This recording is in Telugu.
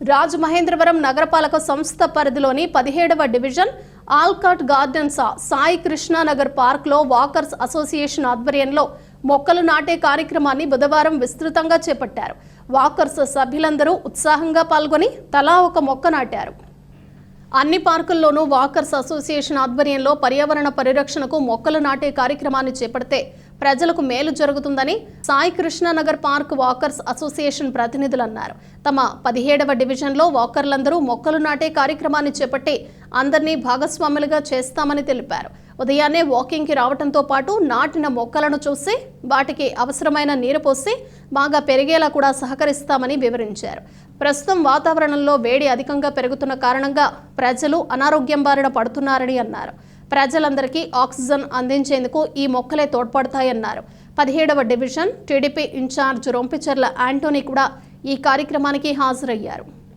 రాజమహేంద్రవరం నగరపాలక సంస్థ పరిధిలోని పదిహేడవ division Alcot gardens Sai Krishnanagar పార్క్లో వాకర్స్ అసోసియేషన్ ఆధ్వర్యంలో మొక్కలు నాటే కార్యక్రమాన్ని బుధవారం విస్తృతంగా చేపట్టారు. వాకర్స్ సభ్యులందరూ ఉత్సాహంగా పాల్గొని తలా ఒక మొక్క నాటారు. అన్ని పార్కుల్లోనూ వాకర్స్ అసోసియేషన్ ఆధ్వర్యంలో పర్యావరణ పరిరక్షణకు మొక్కలు నాటే కార్యక్రమాన్ని చేపడితే ప్రజలకు మేలు జరుగుతుందని Sai Krishnanagar park walkers association ప్రతినిధులు అన్నారు. తమ పదిహేడవ డివిజన్లో వాకర్లందరూ మొక్కలు నాటే కార్యక్రమాన్ని చేపట్టి అందరినీ భాగస్వాములుగా చేస్తామని తెలిపారు. ఉదయాన్నే వాకింగ్కి రావడంతో పాటు నాటిన మొక్కలను చూసి వాటికి అవసరమైన నీరు పోసి బాగా పెరిగేలా కూడా సహకరిస్తామని వివరించారు. ప్రస్తుతం వాతావరణంలో వేడి అధికంగా పెరుగుతున్న కారణంగా ప్రజలు అనారోగ్యం బారిన పడుతున్నారని అన్నారు. ప్రజలందరికీ ఆక్సిజన్ అందించేందుకు ఈ మొక్కలే తోడ్పడతాయన్నారు. పదిహేడవ division TDP incharge Rompicherla Antony కూడా ఈ కార్యక్రమానికి హాజరయ్యారు.